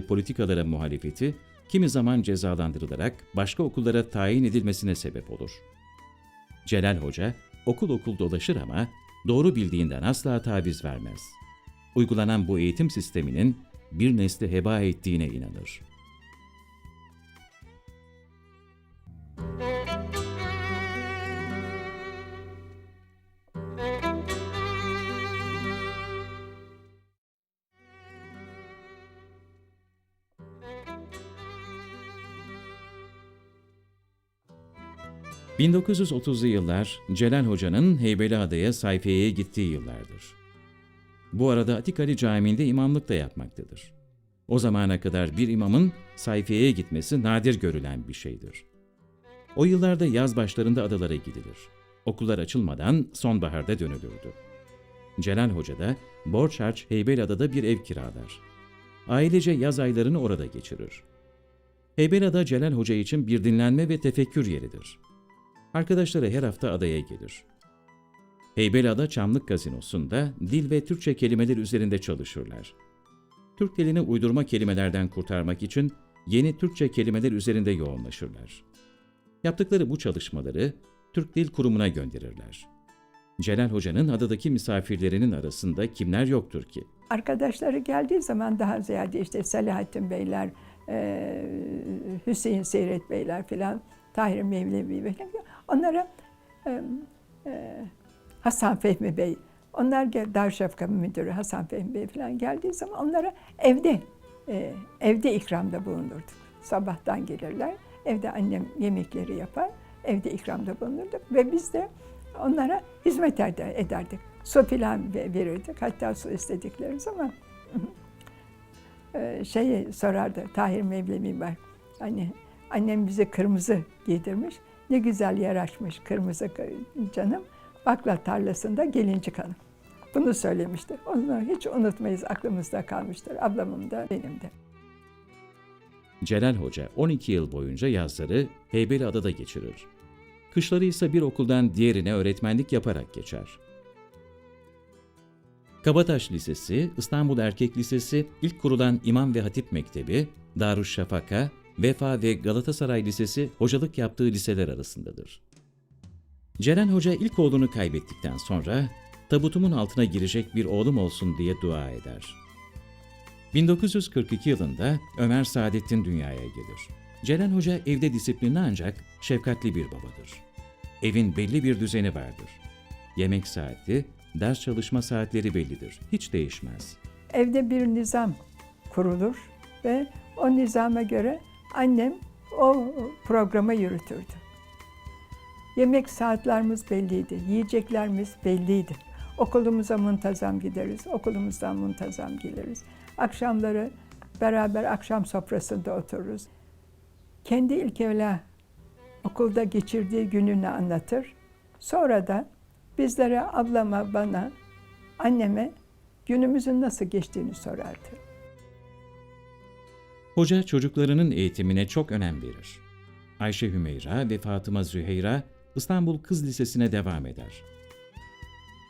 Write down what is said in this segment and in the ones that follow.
politikalara muhalefeti kimi zaman cezalandırılarak başka okullara tayin edilmesine sebep olur. Celal Hoca okul okul dolaşır ama doğru bildiğinden asla taviz vermez. Uygulanan bu eğitim sisteminin bir nesli heba ettiğine inanır. ...1930'lu yıllar Celal Hoca'nın Heybeliada'ya sayfiyeye gittiği yıllardır. Bu arada Atik Ali Camii'nde imamlık da yapmaktadır. O zamana kadar bir imamın sayfiyeye gitmesi nadir görülen bir şeydir. O yıllarda yaz başlarında adalara gidilir. Okullar açılmadan sonbaharda dönülürdü. Celal Hoca da borç harç Heybeliada'da bir ev kiralar. Ailece yaz aylarını orada geçirir. Heybeliada Celal Hoca için bir dinlenme ve tefekkür yeridir. Arkadaşları her hafta adaya gelir. Heybeliada Çamlık Gazinosu'nda dil ve Türkçe kelimeler üzerinde çalışırlar. Türk dilini uydurma kelimelerden kurtarmak için yeni Türkçe kelimeler üzerinde yoğunlaşırlar. Yaptıkları bu çalışmaları Türk Dil Kurumu'na gönderirler. Celal Hoca'nın adadaki misafirlerinin arasında kimler yoktur ki? Arkadaşları geldiği zaman daha ziyade işte Selahattin Beyler, Hüseyin Seyret Beyler filan, Tahir Mevlevi Beyler. Onlara e, e, Hasan Fehmi Bey, onlar gel, Darüşşafaka Müdürü Hasan Fehmi Bey falan geldiği zaman onlara evde, e, evde ikramda bulunurduk. Sabahtan gelirler, evde annem yemekleri yapar, evde ikramda bulunurduk ve biz de onlara hizmet eder- ederdik. Su filan ve- verirdik, hatta su istedikleri zaman e, şeyi sorardı, Tahir Mevlevi var. Hani annem bize kırmızı giydirmiş, ne güzel yaraşmış kırmızı canım, bakla tarlasında gelincik hanım. Bunu söylemiştir. Onu hiç unutmayız, aklımızda kalmıştır. Ablamın da benim de. Celal Hoca 12 yıl boyunca yazları Heybeliada'da geçirir. Kışları ise bir okuldan diğerine öğretmenlik yaparak geçer. Kabataş Lisesi, İstanbul Erkek Lisesi, ilk kurulan İmam ve Hatip Mektebi, Darüşşafaka, Vefa ve Galatasaray Lisesi hocalık yaptığı liseler arasındadır. Ceren Hoca ilk oğlunu kaybettikten sonra tabutumun altına girecek bir oğlum olsun diye dua eder. 1942 yılında Ömer Saadettin dünyaya gelir. Ceren Hoca evde disiplinli ancak şefkatli bir babadır. Evin belli bir düzeni vardır. Yemek saati, ders çalışma saatleri bellidir. Hiç değişmez. Evde bir nizam kurulur ve o nizama göre annem o programı yürütürdü. Yemek saatlerimiz belliydi, yiyeceklerimiz belliydi. Okulumuza muntazam gideriz, okulumuzdan muntazam geliriz. Akşamları beraber akşam sofrasında otururuz. Kendi ilk evla okulda geçirdiği gününü anlatır. Sonra da bizlere, ablama, bana, anneme günümüzün nasıl geçtiğini sorardı. Hoca çocuklarının eğitimine çok önem verir. Ayşe Hümeyra ve Fatıma Züheyra İstanbul Kız Lisesi'ne devam eder.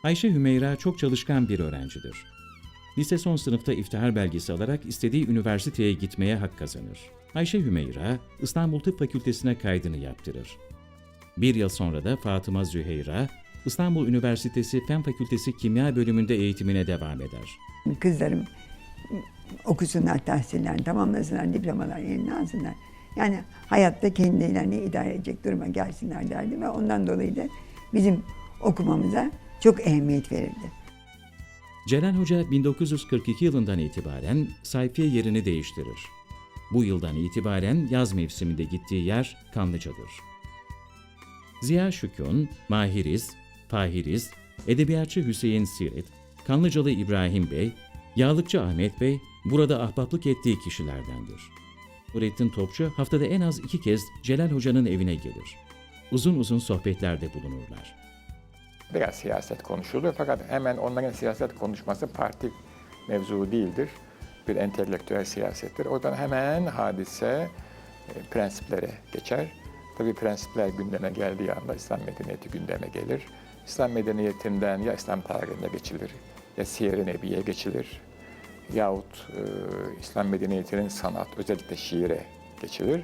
Ayşe Hümeyra çok çalışkan bir öğrencidir. Lise son sınıfta iftihar belgesi alarak istediği üniversiteye gitmeye hak kazanır. Ayşe Hümeyra İstanbul Tıp Fakültesine kaydını yaptırır. Bir yıl sonra da Fatıma Züheyra İstanbul Üniversitesi Fen Fakültesi Kimya bölümünde eğitimine devam eder. Kızlarım okusunlar, tahsillerini tamamlasınlar, diplomalar eline alsınlar. Yani hayatta kendilerini idare edecek duruma gelsinler derdi ve ondan dolayı da bizim okumamıza çok ehemmiyet verirdi. Celal Hoca 1942 yılından itibaren sayfiye yerini değiştirir. Bu yıldan itibaren yaz mevsiminde gittiği yer Kanlıca'dır. Ziya Şükün, Mahiriz, Fahiriz, Edebiyatçı Hüseyin Siret, Kanlıcalı İbrahim Bey, Yağlıkçı Ahmet Bey burada ahbaplık ettiği kişilerdendir. Nurettin Topçu haftada en az iki kez Celal Hoca'nın evine gelir. Uzun uzun sohbetlerde bulunurlar. Biraz siyaset konuşulur fakat hemen onların siyaset konuşması parti mevzu değildir. Bir entelektüel siyasettir. Oradan hemen hadise e, prensiplere geçer. Tabii prensipler gündeme geldiği anda İslam medeniyeti gündeme gelir. İslam medeniyetinden ya İslam tarihine geçilir, ya Siyer-i Nebi'ye geçilir, yahut e, İslam medeniyetinin sanat, özellikle şiire geçilir.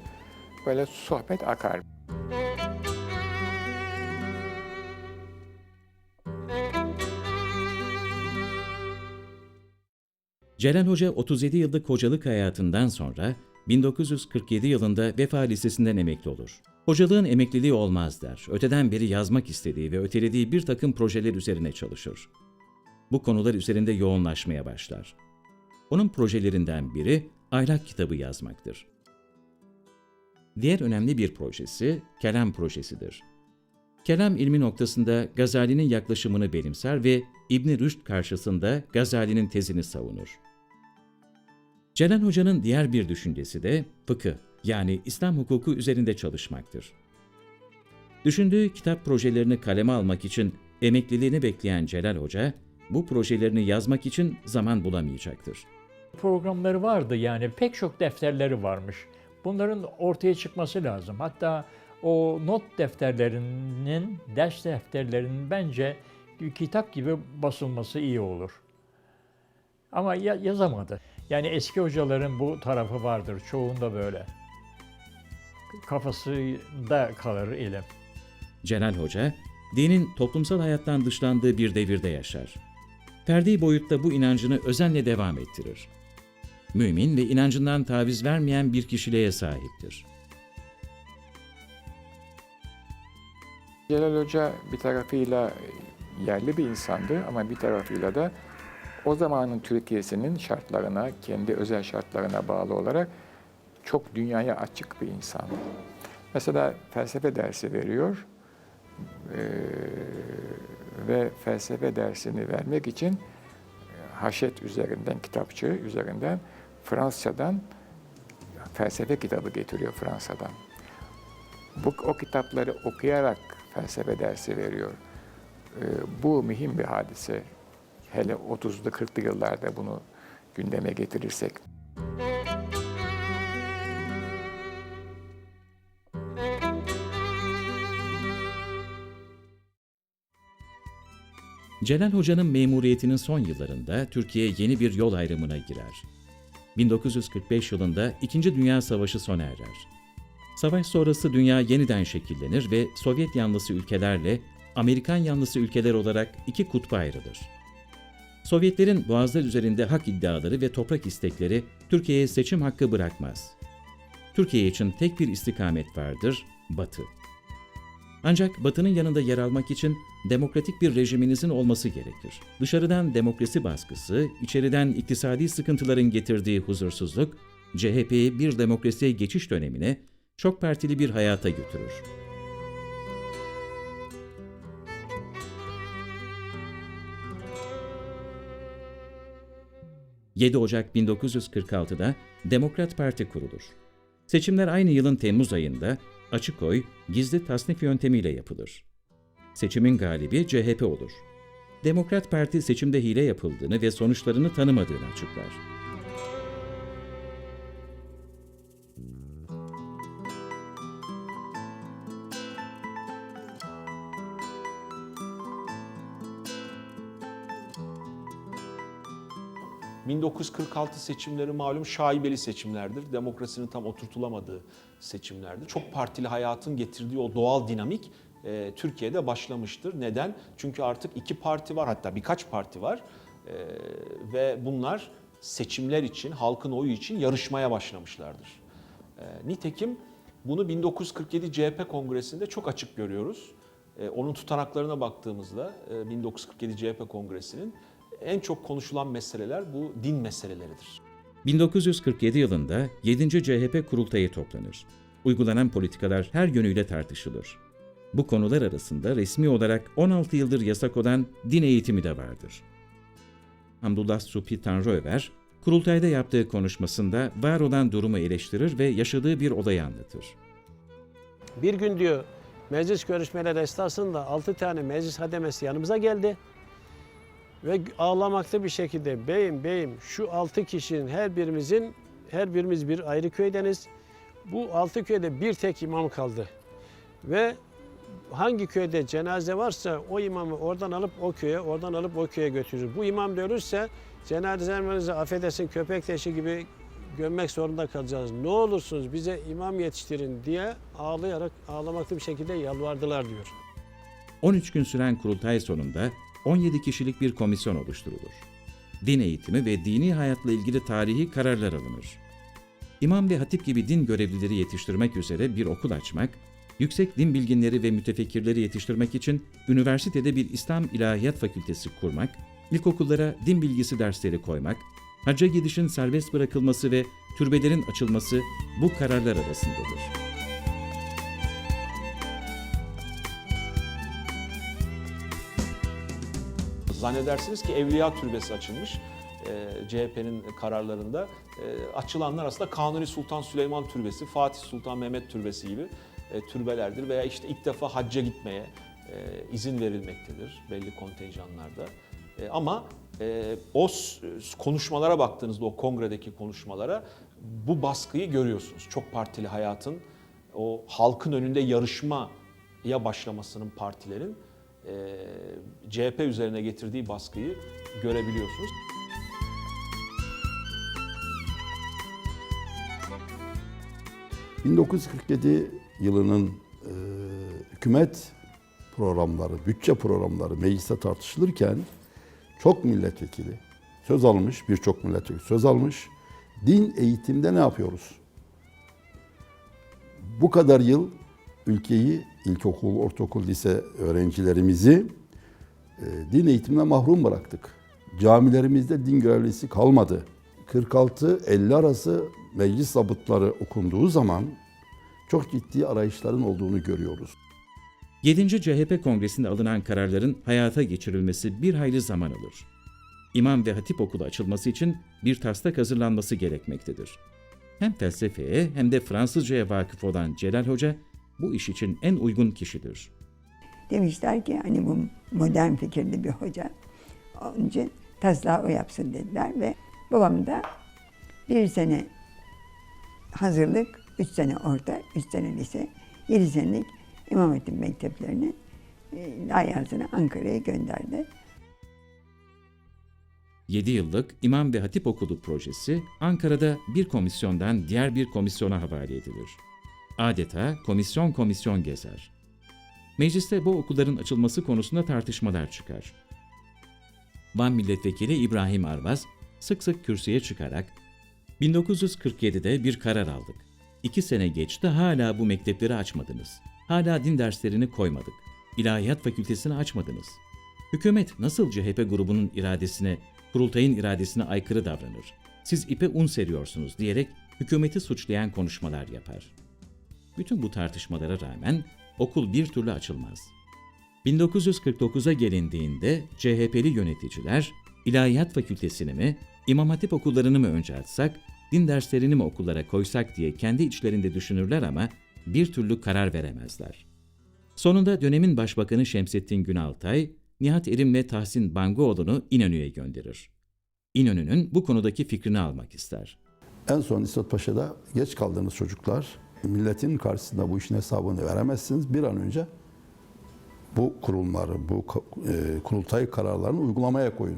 Böyle sohbet akar. Celal Hoca 37 yıllık hocalık hayatından sonra 1947 yılında Vefa Lisesi'nden emekli olur. Hocalığın emekliliği olmaz der. Öteden beri yazmak istediği ve ötelediği bir takım projeler üzerine çalışır. Bu konular üzerinde yoğunlaşmaya başlar. Onun projelerinden biri ahlak kitabı yazmaktır. Diğer önemli bir projesi kelam projesidir. Kelam ilmi noktasında Gazali'nin yaklaşımını benimser ve İbn Rüşd karşısında Gazali'nin tezini savunur. Celal Hoca'nın diğer bir düşüncesi de fıkıh yani İslam hukuku üzerinde çalışmaktır. Düşündüğü kitap projelerini kaleme almak için emekliliğini bekleyen Celal Hoca, bu projelerini yazmak için zaman bulamayacaktır. programları vardı yani pek çok defterleri varmış. Bunların ortaya çıkması lazım. Hatta o not defterlerinin, ders defterlerinin bence kitap gibi basılması iyi olur. Ama ya- yazamadı. Yani eski hocaların bu tarafı vardır. Çoğunda böyle. Kafasında kalır ilim. Celal Hoca, dinin toplumsal hayattan dışlandığı bir devirde yaşar. Ferdi boyutta bu inancını özenle devam ettirir. Mümin ve inancından taviz vermeyen bir kişiliğe sahiptir. Celal Hoca bir tarafıyla yerli bir insandı ama bir tarafıyla da o zamanın Türkiye'sinin şartlarına, kendi özel şartlarına bağlı olarak çok dünyaya açık bir insan. Mesela felsefe dersi veriyor Ee, ve felsefe dersini vermek için haşet üzerinden, kitapçı üzerinden Fransa'dan felsefe kitabı getiriyor Fransa'dan. Bu, o kitapları okuyarak felsefe dersi veriyor. Ee, bu mühim bir hadise. Hele 30'lu 40'lı yıllarda bunu gündeme getirirsek. Celal Hoca'nın memuriyetinin son yıllarında Türkiye yeni bir yol ayrımına girer. 1945 yılında İkinci Dünya Savaşı sona erer. Savaş sonrası dünya yeniden şekillenir ve Sovyet yanlısı ülkelerle Amerikan yanlısı ülkeler olarak iki kutba ayrılır. Sovyetlerin boğazlar üzerinde hak iddiaları ve toprak istekleri Türkiye'ye seçim hakkı bırakmaz. Türkiye için tek bir istikamet vardır, Batı. Ancak Batı'nın yanında yer almak için demokratik bir rejiminizin olması gerekir. Dışarıdan demokrasi baskısı, içeriden iktisadi sıkıntıların getirdiği huzursuzluk, CHP'yi bir demokrasiye geçiş dönemine, çok partili bir hayata götürür. ...7 Ocak 1946'da Demokrat Parti kurulur. Seçimler aynı yılın Temmuz ayında açık oy, gizli tasnif yöntemiyle yapılır. Seçimin galibi CHP olur. Demokrat Parti seçimde hile yapıldığını ve sonuçlarını tanımadığını açıklar. ...1946 seçimleri malum şaibeli seçimlerdir. Demokrasinin tam oturtulamadığı seçimlerdir. Çok partili hayatın getirdiği o doğal dinamik e, Türkiye'de başlamıştır. Neden? Çünkü artık iki parti var hatta birkaç parti var. E, ve bunlar seçimler için, halkın oyu için yarışmaya başlamışlardır. E, nitekim bunu 1947 CHP Kongresi'nde çok açık görüyoruz. E, onun tutanaklarına baktığımızda e, 1947 CHP Kongresi'nin en çok konuşulan meseleler bu din meseleleridir. 1947 yılında 7. CHP kurultayı toplanır. Uygulanan politikalar her yönüyle tartışılır. Bu konular arasında resmi olarak 16 yıldır yasak olan din eğitimi de vardır. Hamdullah Supi Tanrıöver, kurultayda yaptığı konuşmasında var olan durumu eleştirir ve yaşadığı bir olayı anlatır. Bir gün diyor meclis görüşmeleri esnasında 6 tane meclis hademesi yanımıza geldi. Ve ağlamakta bir şekilde beyim beyim şu 6 kişinin her birimizin her birimiz bir ayrı köydeniz. Bu 6 köyde bir tek imam kaldı. Ve hangi köyde cenaze varsa o imamı oradan alıp o köye, oradan alıp o köye götürür. Bu imam da ölürse Cenazelerimizi affedersin köpek leşi gibi gömmek zorunda kalacağız. Ne olursunuz bize imam yetiştirin diye ağlayarak ağlamaklı bir şekilde yalvardılar diyor. 13 gün süren kurultay sonunda 17 kişilik bir komisyon oluşturulur. Din eğitimi ve dini hayatla ilgili tarihi kararlar alınır. İmam ve hatip gibi din görevlileri yetiştirmek üzere bir okul açmak, yüksek din bilginleri ve mütefekkirleri yetiştirmek için üniversitede bir İslam İlahiyat Fakültesi kurmak, ilkokullara din bilgisi dersleri koymak, hacca gidişin serbest bırakılması ve türbelerin açılması bu kararlar arasındadır. Zannedersiniz ki Evliya Türbesi açılmış e, CHP'nin kararlarında. E, açılanlar aslında Kanuni Sultan Süleyman Türbesi, Fatih Sultan Mehmet Türbesi gibi e, türbelerdir. Veya işte ilk defa hacca gitmeye e, izin verilmektedir belli kontenjanlarda. E, ama e, o s- konuşmalara baktığınızda, o kongredeki konuşmalara bu baskıyı görüyorsunuz. Çok partili hayatın, o halkın önünde yarışmaya başlamasının partilerin e, CHP üzerine getirdiği baskıyı görebiliyorsunuz. Ee, 1947 yılının e, hükümet programları, bütçe programları mecliste tartışılırken çok milletvekili söz almış, birçok milletvekili söz almış. Din eğitimde ne yapıyoruz? Bu kadar yıl ülkeyi, ilkokul, ortaokul, lise öğrencilerimizi e, din eğitiminden mahrum bıraktık. Camilerimizde din görevlisi kalmadı. 46-50 arası meclis zabıtları okunduğu zaman çok ciddi arayışların olduğunu görüyoruz. 7. CHP Kongresi'nde alınan kararların hayata geçirilmesi bir hayli zaman alır. İmam ve Hatip Okulu açılması için bir taslak hazırlanması gerekmektedir. Hem felsefeye hem de Fransızcaya vakıf olan Celal Hoca bu iş için en uygun kişidir. Demişler ki hani bu modern fikirli bir hoca. Onun için taslağı o yapsın dediler ve babam da bir sene hazırlık, üç sene orta, üç sene lise, yedi senelik İmam Hatip mekteplerini e, layihasını Ankara'ya gönderdi. 7 yıllık İmam ve Hatip Okulu projesi Ankara'da bir komisyondan diğer bir komisyona havale edilir. Adeta komisyon komisyon gezer. Mecliste bu okulların açılması konusunda tartışmalar çıkar. Van Milletvekili İbrahim Arvaz sık sık kürsüye çıkarak 1947'de bir karar aldık. İki sene geçti hala bu mektepleri açmadınız. Hala din derslerini koymadık. İlahiyat fakültesini açmadınız. Hükümet nasıl CHP grubunun iradesine, kurultayın iradesine aykırı davranır? Siz ipe un seriyorsunuz diyerek hükümeti suçlayan konuşmalar yapar. Bütün bu tartışmalara rağmen okul bir türlü açılmaz. 1949'a gelindiğinde CHP'li yöneticiler İlahiyat Fakültesini mi, İmam Hatip okullarını mı önce açsak, din derslerini mi okullara koysak diye kendi içlerinde düşünürler ama bir türlü karar veremezler. Sonunda dönemin Başbakanı Şemsettin Günaltay, Nihat Erim ve Tahsin Bangoğlu'nu İnönü'ye gönderir. İnönü'nün bu konudaki fikrini almak ister. En son İsmet Paşa'da geç kaldığınız çocuklar milletin karşısında bu işin hesabını veremezsiniz. Bir an önce bu kurumları, bu e, kurultay kararlarını uygulamaya koyun.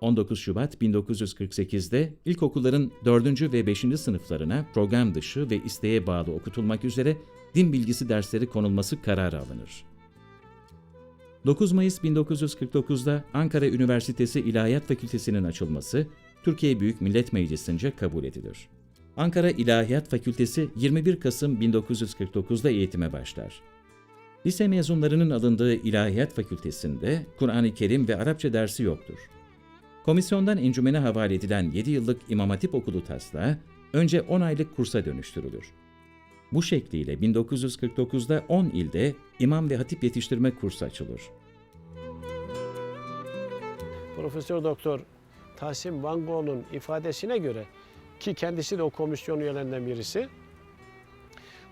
...19 Şubat 1948'de ilkokulların 4. ve 5. sınıflarına program dışı ve isteğe bağlı okutulmak üzere din bilgisi dersleri konulması kararı alınır. 9 Mayıs 1949'da Ankara Üniversitesi İlahiyat Fakültesi'nin açılması Türkiye Büyük Millet Meclisi'nce kabul edilir. Ankara İlahiyat Fakültesi 21 Kasım 1949'da eğitime başlar. Lise mezunlarının alındığı İlahiyat Fakültesi'nde Kur'an-ı Kerim ve Arapça dersi yoktur. Komisyondan encümene havale edilen 7 yıllık İmam Hatip Okulu taslağı önce 10 aylık kursa dönüştürülür. Bu şekliyle 1949'da 10 ilde imam ve hatip yetiştirme kursu açılır. Profesör Doktor Tahsin Vangoğlu'nun ifadesine göre ki kendisi de o komisyon üyelerinden birisi.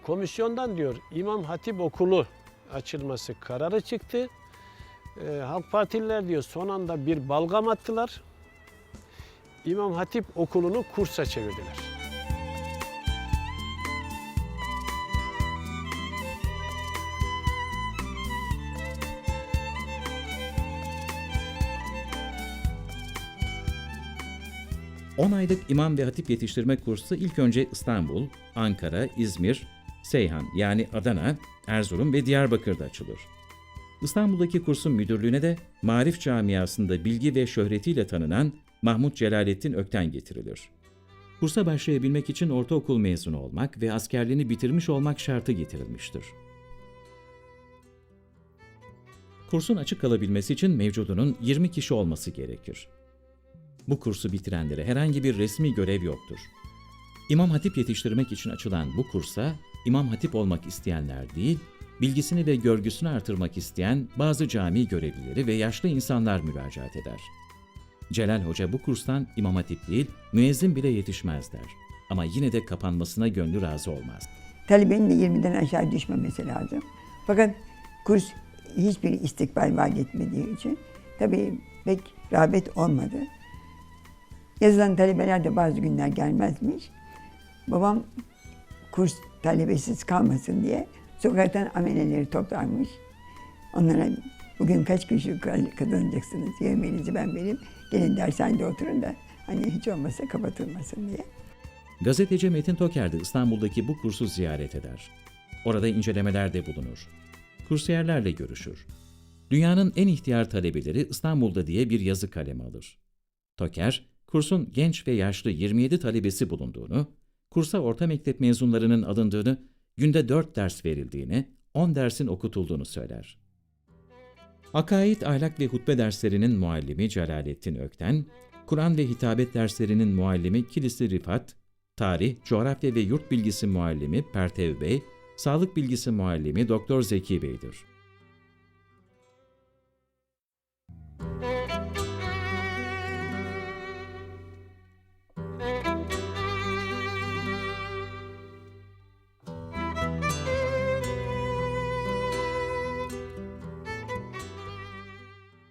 Komisyondan diyor İmam Hatip Okulu açılması kararı çıktı. Ee, Halk Partililer diyor son anda bir balgam attılar. İmam Hatip Okulu'nu kursa çevirdiler. 10 aylık imam ve hatip yetiştirme kursu ilk önce İstanbul, Ankara, İzmir, Seyhan yani Adana, Erzurum ve Diyarbakır'da açılır. İstanbul'daki kursun müdürlüğüne de Marif camiasında bilgi ve şöhretiyle tanınan Mahmut Celalettin Ökten getirilir. Kursa başlayabilmek için ortaokul mezunu olmak ve askerliğini bitirmiş olmak şartı getirilmiştir. Kursun açık kalabilmesi için mevcudunun 20 kişi olması gerekir. Bu kursu bitirenlere herhangi bir resmi görev yoktur. İmam Hatip yetiştirmek için açılan bu kursa İmam Hatip olmak isteyenler değil, bilgisini ve görgüsünü artırmak isteyen bazı cami görevlileri ve yaşlı insanlar müracaat eder. Celal Hoca bu kurstan İmam Hatip değil, müezzin bile yetişmez der. Ama yine de kapanmasına gönlü razı olmaz. Talebenin de 20'den aşağı düşmemesi lazım. Fakat kurs hiçbir istikbal vaat etmediği için tabii pek rağbet olmadı. Yazılan talebeler de bazı günler gelmezmiş. Babam kurs talebesiz kalmasın diye sokaktan ameleleri toplarmış. Onlara bugün kaç kişi kazanacaksınız yemeğinizi ben vereyim. Gelin dershanede oturun da hani hiç olmazsa kapatılmasın diye. Gazeteci Metin Toker de İstanbul'daki bu kursu ziyaret eder. Orada incelemelerde bulunur. Kursiyerlerle görüşür. Dünyanın en ihtiyar talebeleri İstanbul'da diye bir yazı kalemi alır. Toker, kursun genç ve yaşlı 27 talebesi bulunduğunu, kursa orta mektep mezunlarının alındığını, günde 4 ders verildiğini, 10 dersin okutulduğunu söyler. Akaid, ahlak ve hutbe derslerinin muallimi Celalettin Ökten, Kur'an ve hitabet derslerinin muallimi Kilisi Rifat, tarih, coğrafya ve yurt bilgisi muallimi Pertev Bey, sağlık bilgisi muallimi Doktor Zeki Bey'dir.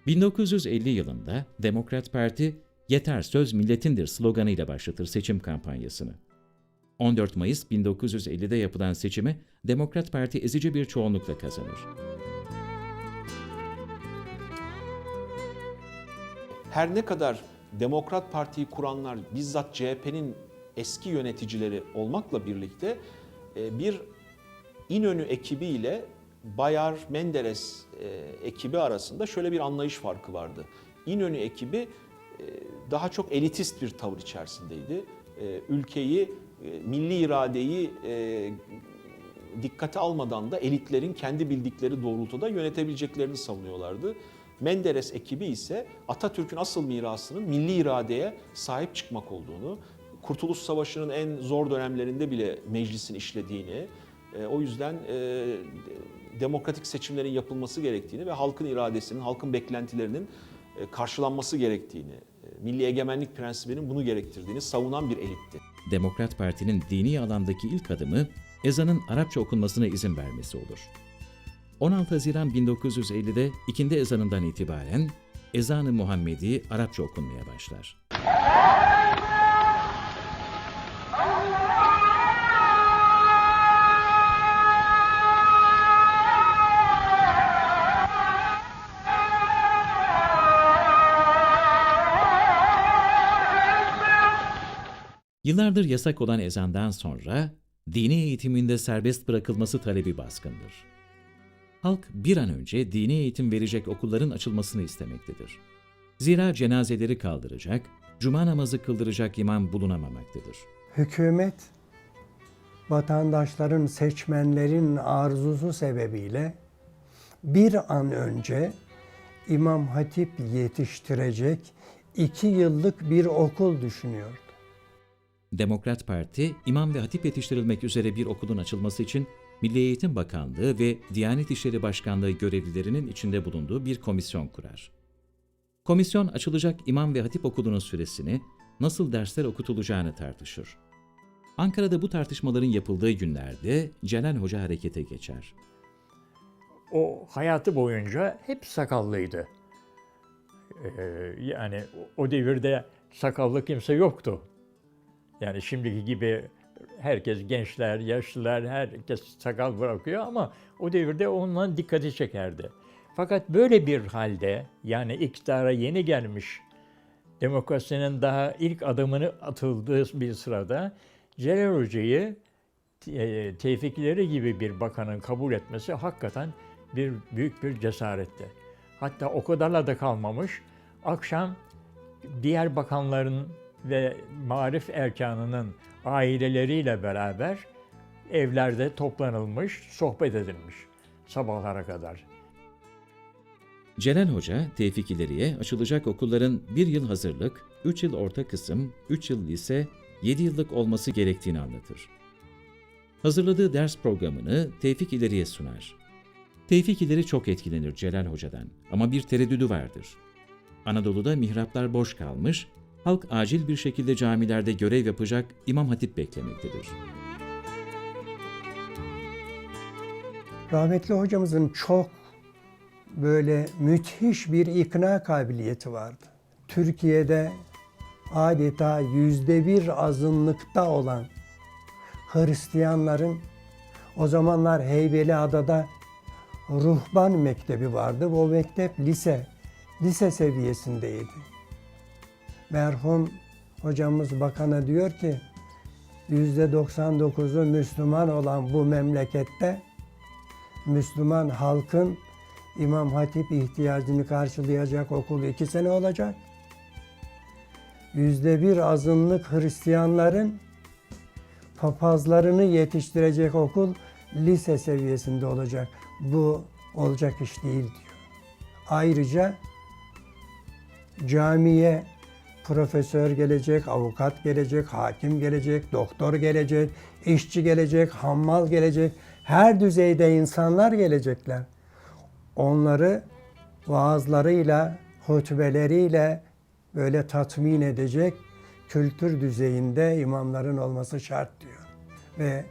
...1950 yılında Demokrat Parti Yeter Söz Milletindir sloganıyla başlatır seçim kampanyasını. 14 Mayıs 1950'de yapılan seçimi Demokrat Parti ezici bir çoğunlukla kazanır. Her ne kadar Demokrat Parti'yi kuranlar bizzat CHP'nin eski yöneticileri olmakla birlikte e, bir İnönü ekibiyle Bayar Menderes e, ekibi arasında şöyle bir anlayış farkı vardı. İnönü ekibi e, daha çok elitist bir tavır içerisindeydi. Ülkeyi, milli iradeyi dikkate almadan da elitlerin kendi bildikleri doğrultuda yönetebileceklerini savunuyorlardı. Menderes ekibi ise Atatürk'ün asıl mirasının milli iradeye sahip çıkmak olduğunu, Kurtuluş Savaşı'nın en zor dönemlerinde bile meclisin işlediğini, e, o yüzden e, demokratik seçimlerin yapılması gerektiğini ve halkın iradesinin, halkın beklentilerinin e, karşılanması gerektiğini, e, milli egemenlik prensibinin bunu gerektirdiğini savunan bir elitti. Demokrat Parti'nin dini alandaki ilk adımı ezanın Arapça okunmasına izin vermesi olur. 16 Haziran 1950'de ikindi ezanından itibaren ezan-ı Muhammedi Arapça okunmaya başlar. Yıllardır yasak olan ezandan sonra dini eğitiminde serbest bırakılması talebi baskındır. Halk bir an önce dini eğitim verecek okulların açılmasını istemektedir. Zira cenazeleri kaldıracak, cuma namazı kıldıracak imam bulunamamaktadır. Hükümet vatandaşların, seçmenlerin arzusu sebebiyle bir an önce İmam Hatip yetiştirecek iki yıllık bir okul düşünüyordu. Demokrat Parti, imam ve hatip yetiştirilmek üzere bir okulun açılması için Milli Eğitim Bakanlığı ve Diyanet İşleri Başkanlığı görevlilerinin içinde bulunduğu bir komisyon kurar. Komisyon açılacak imam ve hatip okulunun süresini, nasıl dersler okutulacağını tartışır. Ankara'da bu tartışmaların yapıldığı günlerde Celal Hoca harekete geçer. O hayatı boyunca hep sakallıydı. Ee, yani o devirde sakallı kimse yoktu. Yani şimdiki gibi herkes gençler, yaşlılar, herkes sakal bırakıyor ama o devirde ondan dikkati çekerdi. Fakat böyle bir halde yani iktidara yeni gelmiş demokrasinin daha ilk adımını atıldığı bir sırada Celal Hoca'yı e, Tevfikleri gibi bir bakanın kabul etmesi hakikaten bir büyük bir cesaretti. Hatta o kadarla da kalmamış. Akşam diğer bakanların ve marif erkanının aileleriyle beraber evlerde toplanılmış, sohbet edilmiş sabahlara kadar. Celal Hoca, Tevfik İleri'ye açılacak okulların bir yıl hazırlık, 3 yıl orta kısım, 3 yıl lise, 7 yıllık olması gerektiğini anlatır. Hazırladığı ders programını Tevfik İleri'ye sunar. Tevfik İleri çok etkilenir Celal Hoca'dan ama bir tereddüdü vardır. Anadolu'da mihraplar boş kalmış, halk acil bir şekilde camilerde görev yapacak İmam Hatip beklemektedir. Rahmetli hocamızın çok böyle müthiş bir ikna kabiliyeti vardı. Türkiye'de adeta yüzde bir azınlıkta olan Hristiyanların o zamanlar Heybeliada'da ruhban mektebi vardı. O mektep lise, lise seviyesindeydi. Merhum hocamız bakana diyor ki yüzde 99'u Müslüman olan bu memlekette Müslüman halkın İmam Hatip ihtiyacını karşılayacak okul iki sene olacak. Yüzde bir azınlık Hristiyanların papazlarını yetiştirecek okul lise seviyesinde olacak. Bu olacak iş değil diyor. Ayrıca camiye profesör gelecek, avukat gelecek, hakim gelecek, doktor gelecek, işçi gelecek, hammal gelecek. Her düzeyde insanlar gelecekler. Onları vaazlarıyla, hutbeleriyle böyle tatmin edecek kültür düzeyinde imamların olması şart diyor. Ve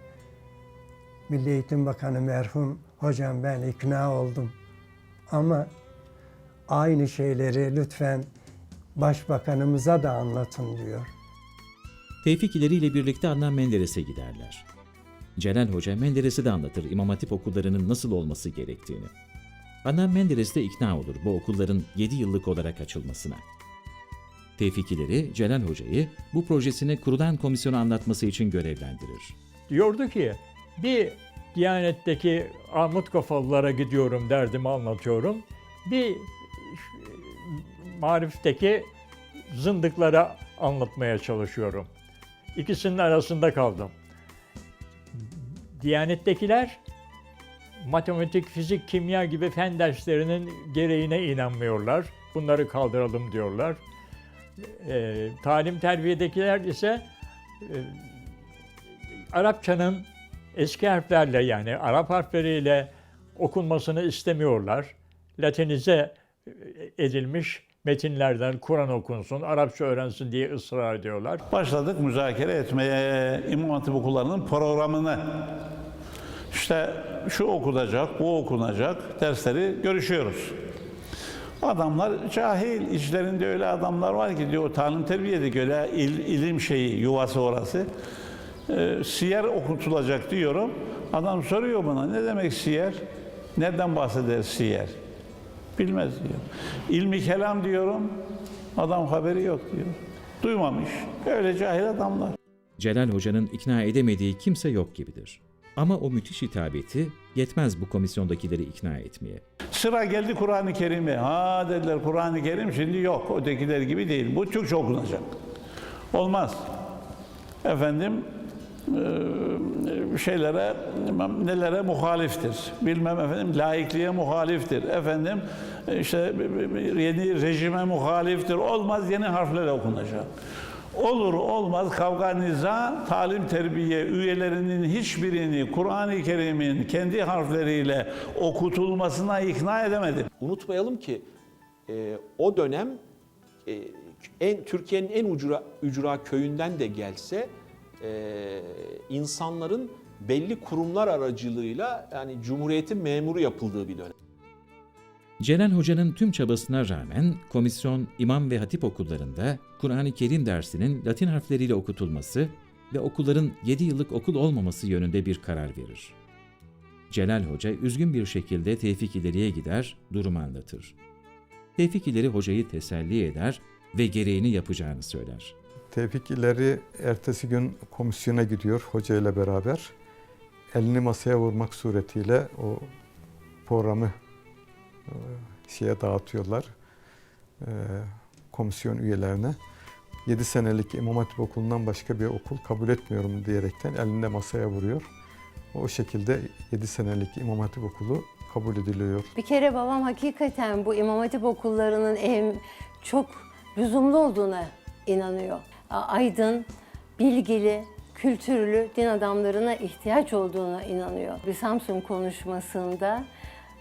Milli Eğitim Bakanı merhum hocam ben ikna oldum. Ama aynı şeyleri lütfen başbakanımıza da anlatın diyor. Tevfik İleri ile birlikte Adnan Menderes'e giderler. Celal Hoca Menderes'e de anlatır İmam Hatip okullarının nasıl olması gerektiğini. Adnan Menderes de ikna olur bu okulların 7 yıllık olarak açılmasına. Tevfik İleri, Celal Hoca'yı bu projesini kurulan komisyona anlatması için görevlendirir. Diyordu ki bir Diyanet'teki Armut kafalılara gidiyorum derdimi anlatıyorum. Bir marifteki zındıklara anlatmaya çalışıyorum. İkisinin arasında kaldım. Diyanettekiler matematik, fizik, kimya gibi fen derslerinin gereğine inanmıyorlar. Bunları kaldıralım diyorlar. Eee, talim terbiyedekiler ise e, Arapçanın eski harflerle yani Arap harfleriyle okunmasını istemiyorlar. Latinize edilmiş metinlerden Kur'an okunsun, Arapça öğrensin diye ısrar ediyorlar. Başladık müzakere etmeye İmam Hatip okullarının programını. İşte şu okunacak, bu okunacak dersleri görüşüyoruz. Adamlar cahil, içlerinde öyle adamlar var ki diyor talim terbiyede öyle il, ilim şeyi, yuvası orası. Ee, siyer okutulacak diyorum. Adam soruyor bana ne demek siyer? Nereden bahseder siyer? Bilmez diyor. İlmi kelam diyorum. Adam haberi yok diyor. Duymamış. Öyle cahil adamlar. Celal Hoca'nın ikna edemediği kimse yok gibidir. Ama o müthiş hitabeti yetmez bu komisyondakileri ikna etmeye. Sıra geldi Kur'an-ı Kerim'e. Ha dediler Kur'an-ı Kerim şimdi yok. Ötekiler gibi değil. Bu Türkçe okunacak. Olmaz. Efendim şeylere bilmem nelere muhaliftir. Bilmem efendim laikliğe muhaliftir. Efendim işte yeni rejime muhaliftir. Olmaz yeni harflerle okunacak. Olur olmaz kavga niza talim terbiye üyelerinin hiçbirini Kur'an-ı Kerim'in kendi harfleriyle okutulmasına ikna edemedi. Unutmayalım ki e, o dönem e, en Türkiye'nin en ucura, ücra köyünden de gelse e, insanların belli kurumlar aracılığıyla yani Cumhuriyet'in memuru yapıldığı bir dönem. Celal Hoca'nın tüm çabasına rağmen komisyon imam ve hatip okullarında Kur'an-ı Kerim dersinin Latin harfleriyle okutulması ve okulların 7 yıllık okul olmaması yönünde bir karar verir. Celal Hoca üzgün bir şekilde Tevfik İleri'ye gider, durumu anlatır. Tevfik İleri hocayı teselli eder, ve gereğini yapacağını söyler. Tevfik ileri ertesi gün komisyona gidiyor hoca ile beraber. Elini masaya vurmak suretiyle o programı e, şeye dağıtıyorlar. e, komisyon üyelerine. 7 senelik İmam Hatip Okulu'ndan başka bir okul kabul etmiyorum diyerekten elinde masaya vuruyor. O şekilde 7 senelik İmam Hatip Okulu kabul ediliyor. Bir kere babam hakikaten bu İmam Hatip okullarının çok lüzumlu olduğuna inanıyor. Aydın, bilgili, kültürlü din adamlarına ihtiyaç olduğuna inanıyor. Bir Samsun konuşmasında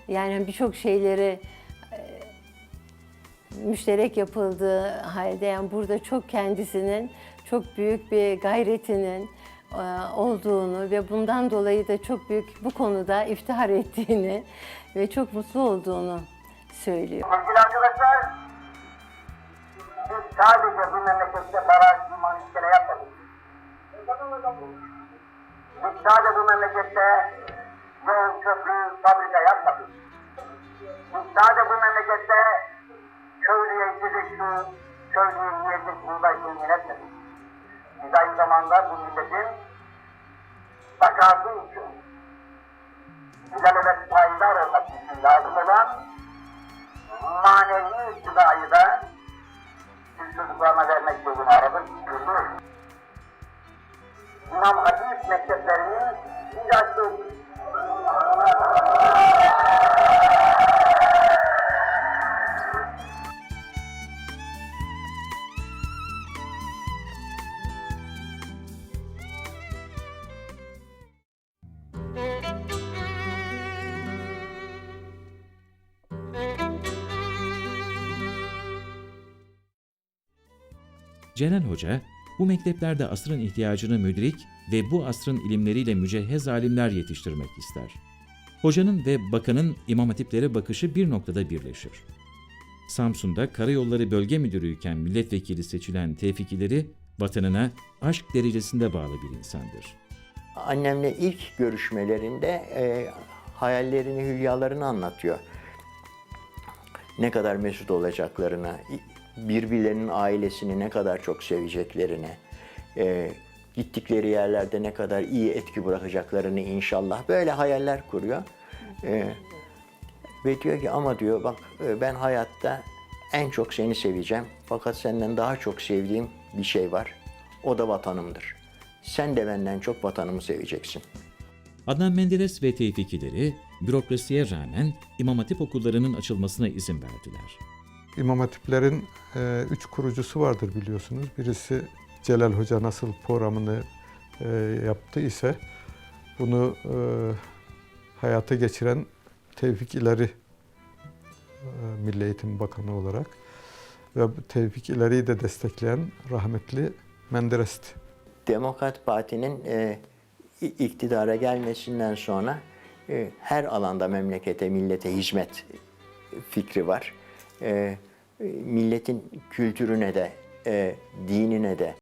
yani birçok şeyleri e, müşterek yapıldığı halde yani burada çok kendisinin çok büyük bir gayretinin e, olduğunu ve bundan dolayı da çok büyük bu konuda iftihar ettiğini ve çok mutlu olduğunu söylüyor. Arkadaşlar, biz sadece bu memlekette baraj, liman, iskele yapmadık. Biz sadece bu memlekette yol, köprü, fabrika yapmadık. Biz sadece bu memlekette köylüye içecek su, köylüye yiyecek buğday temin etmedik. Biz aynı zamanda bu milletin zakatı için, ileride payidar olmak için lazım olan manevi gıdayı da çocuklarına vermek yolunu aradık, bulduk. İmam Hatip mekteplerini biz açtık. Celal Hoca, bu mekteplerde asrın ihtiyacını müdrik ve bu asrın ilimleriyle mücehhez alimler yetiştirmek ister. Hocanın ve bakanın imam hatiplere bakışı bir noktada birleşir. Samsun'da Karayolları Bölge Müdürüyken milletvekili seçilen Tevfikileri vatanına aşk derecesinde bağlı bir insandır. Annemle ilk görüşmelerinde e, hayallerini, hülyalarını anlatıyor. Ne kadar mesut olacaklarına, birbirlerinin ailesini ne kadar çok seveceklerini, e, gittikleri yerlerde ne kadar iyi etki bırakacaklarını inşallah böyle hayaller kuruyor. E, ve diyor ki ama diyor bak e, ben hayatta en çok seni seveceğim. Fakat senden daha çok sevdiğim bir şey var. O da vatanımdır. Sen de benden çok vatanımı seveceksin. Adnan Menderes ve Tevfikileri bürokrasiye rağmen İmam Hatip okullarının açılmasına izin verdiler. İmam Hatiplerin e, üç kurucusu vardır biliyorsunuz. Birisi Celal Hoca nasıl programını e, yaptı ise bunu e, hayata geçiren Tevfik İleri e, Milli Eğitim Bakanı olarak ve Tevfik İleri'yi de destekleyen rahmetli Menderes'ti. Demokrat Parti'nin e, iktidara gelmesinden sonra e, her alanda memlekete, millete hizmet fikri var. E, milletin kültürüne de, e, dinine de